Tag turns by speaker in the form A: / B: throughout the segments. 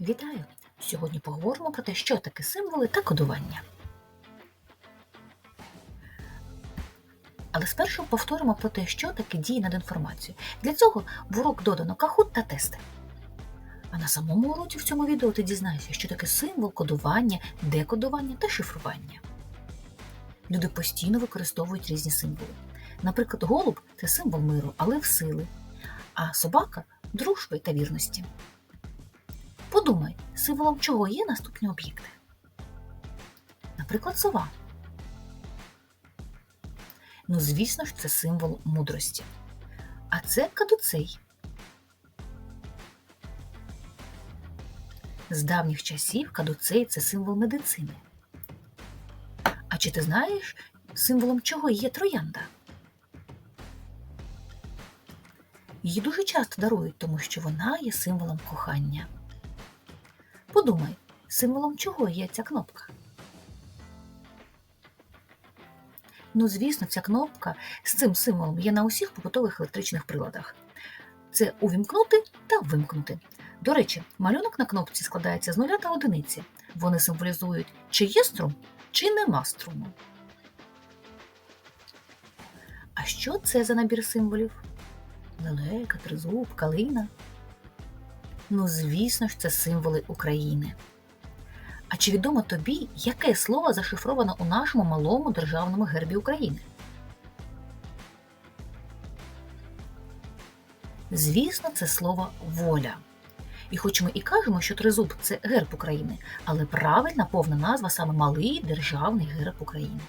A: Вітаю! Сьогодні поговоримо про те, що таке символи та кодування. Але спершу повторимо про те, що таке дії над інформацією. Для цього в урок додано кахут та тести. А на самому уроці в цьому відео ти дізнаєшся, що таке символ, кодування, декодування та шифрування. Люди постійно використовують різні символи. Наприклад, голуб це символ миру, але в сили, а собака дружби та вірності. Подумай, символом чого є наступні об'єкти. Наприклад, сова. Ну, звісно ж, це символ мудрості. А це кадуцей. З давніх часів кадуцей це символ медицини. А чи ти знаєш, символом чого є троянда? Її дуже часто дарують, тому що вона є символом кохання. Подумай, символом чого є ця кнопка? Ну, звісно, ця кнопка з цим символом є на усіх побутових електричних приладах. Це увімкнути та вимкнути. До речі, малюнок на кнопці складається з нуля та одиниці. Вони символізують, чи є струм, чи нема струму. А що це за набір символів? Лелека, тризуб, калина. Ну, звісно ж, це символи України. А чи відомо тобі, яке слово зашифровано у нашому малому державному гербі України? Звісно, це слово воля. І хоч ми і кажемо, що тризуб це герб України, але правильна повна назва саме малий державний герб України.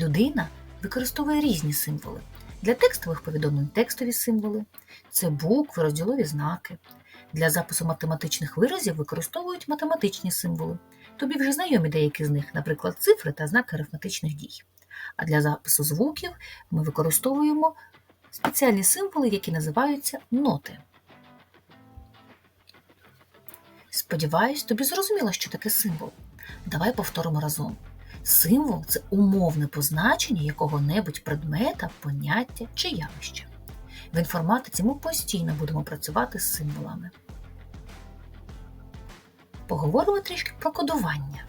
A: Людина використовує різні символи. Для текстових повідомлень текстові символи, це букви, розділові знаки. Для запису математичних виразів використовують математичні символи. Тобі вже знайомі деякі з них, наприклад, цифри та знаки арифметичних дій. А для запису звуків ми використовуємо спеціальні символи, які називаються ноти. Сподіваюсь, тобі зрозуміло, що таке символ. Давай повторимо разом. Символ це умовне позначення якого-небудь предмета, поняття чи явища. В інформатиці ми постійно будемо працювати з символами. Поговоримо трішки про кодування.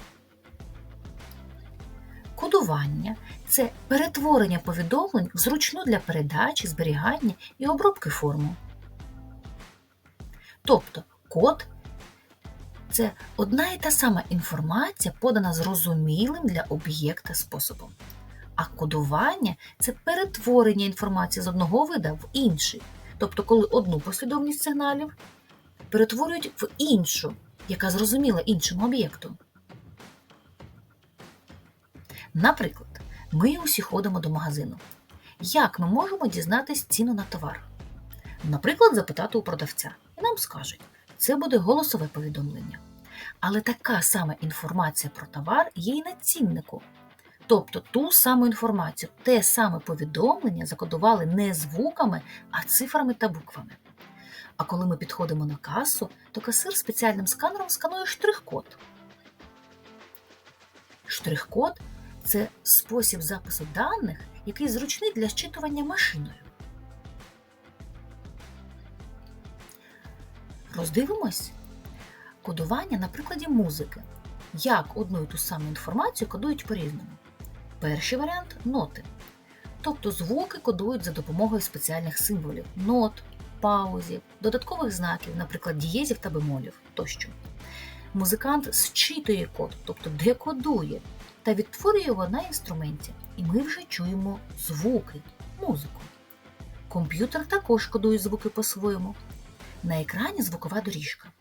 A: Кодування це перетворення повідомлень в зручну для передачі, зберігання і обробки форму. Тобто код це одна і та сама інформація, подана зрозумілим для об'єкта способом. А кодування це перетворення інформації з одного вида в інший. Тобто, коли одну послідовність сигналів перетворюють в іншу, яка зрозуміла іншому об'єкту. Наприклад, ми усі ходимо до магазину. Як ми можемо дізнатись ціну на товар? Наприклад, запитати у продавця, і нам скажуть, це буде голосове повідомлення. Але така сама інформація про товар є і на ціннику. Тобто ту саму інформацію, те саме повідомлення закодували не звуками, а цифрами та буквами. А коли ми підходимо на касу, то касир спеціальним сканером сканує штрих-код. Штрих-код це спосіб запису даних, який зручний для щитування машиною. Роздивимось кодування на прикладі музики. Як одну і ту саму інформацію кодують по-різному. Перший варіант ноти. Тобто звуки кодують за допомогою спеціальних символів нот, паузів, додаткових знаків, наприклад, дієзів та бемолів тощо. Музикант зчитує код, тобто декодує, та відтворює його на інструменті. І ми вже чуємо звуки, музику. Комп'ютер також кодує звуки по-своєму. На екрані звукова доріжка.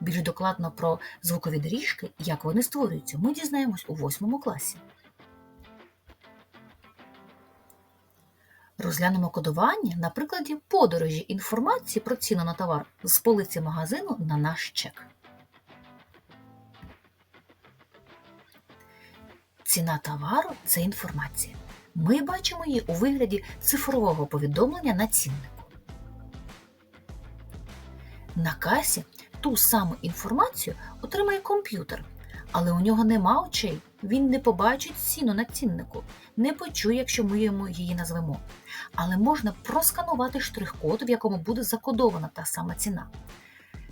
A: Більш докладно про звукові доріжки, як вони створюються, ми дізнаємось у 8 класі. Розглянемо кодування на прикладі подорожі інформації про ціну на товар з полиці магазину на наш чек. Ціна товару це інформація. Ми бачимо її у вигляді цифрового повідомлення на ціннику. На касі ту саму інформацію отримає комп'ютер, Але у нього нема очей. Він не побачить ціну на ціннику, не почує, якщо ми йому її назвемо. Але можна просканувати штрих-код, в якому буде закодована та сама ціна.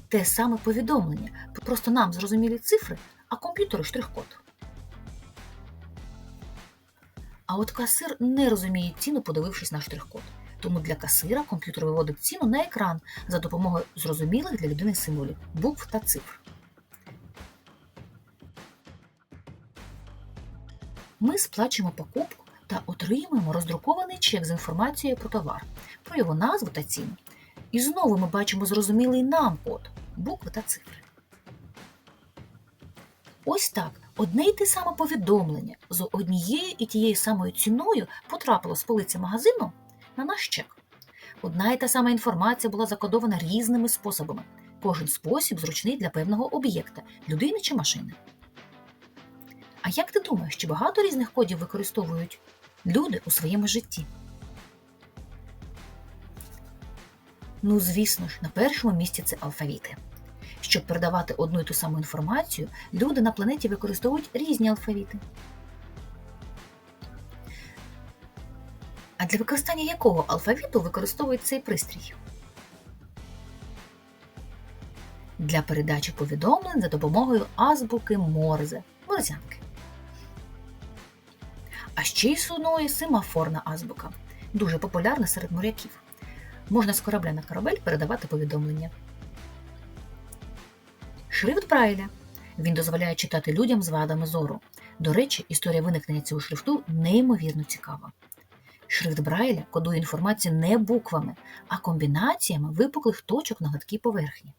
A: Те саме повідомлення, просто нам зрозумілі цифри, а комп'ютеру штрих-код. А от касир не розуміє ціну, подивившись на штрих-код. Тому для касира комп'ютер виводить ціну на екран за допомогою зрозумілих для людини символів, букв та цифр. Ми сплачуємо покупку та отримуємо роздрукований чек з інформацією про товар, про його назву та ціну. І знову ми бачимо зрозумілий нам код, букви та цифри. Ось так одне й те саме повідомлення з однією і тією самою ціною потрапило з полиці магазину на наш чек. Одна і та сама інформація була закодована різними способами. Кожен спосіб зручний для певного об'єкта людини чи машини. А як ти думаєш, чи багато різних кодів використовують люди у своєму житті? Ну, звісно ж, на першому місці це алфавіти. Щоб передавати одну і ту саму інформацію, люди на планеті використовують різні алфавіти. Для використання якого алфавіту використовують цей пристрій? Для передачі повідомлень за допомогою азбуки Морзе, морзянки. А ще існує семафорна азбука, дуже популярна серед моряків. Можна з корабля на корабель передавати повідомлення. Шрифт Брайля. Він дозволяє читати людям з вадами зору. До речі, історія виникнення цього шрифту неймовірно цікава. Шрифт Брайля кодує інформацію не буквами, а комбінаціями випуклих точок на гладкій поверхні.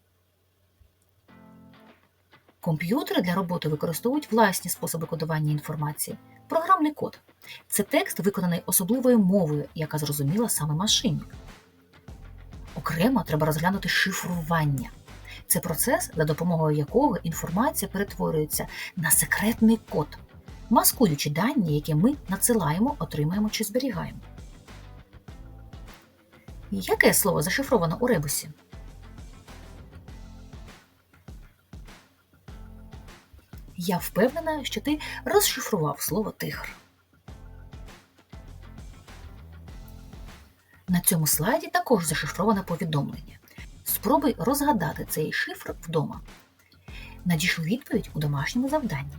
A: Комп'ютери для роботи використовують власні способи кодування інформації. Програмний код це текст, виконаний особливою мовою, яка зрозуміла саме машині. Окремо треба розглянути шифрування. Це процес, за допомогою якого інформація перетворюється на секретний код, маскуючи дані, які ми надсилаємо, отримаємо чи зберігаємо. Яке слово зашифровано у ребусі? Я впевнена, що ти розшифрував слово тигр. На цьому слайді також зашифроване повідомлення. Спробуй розгадати цей шифр вдома. Надішлю відповідь у домашньому завданні.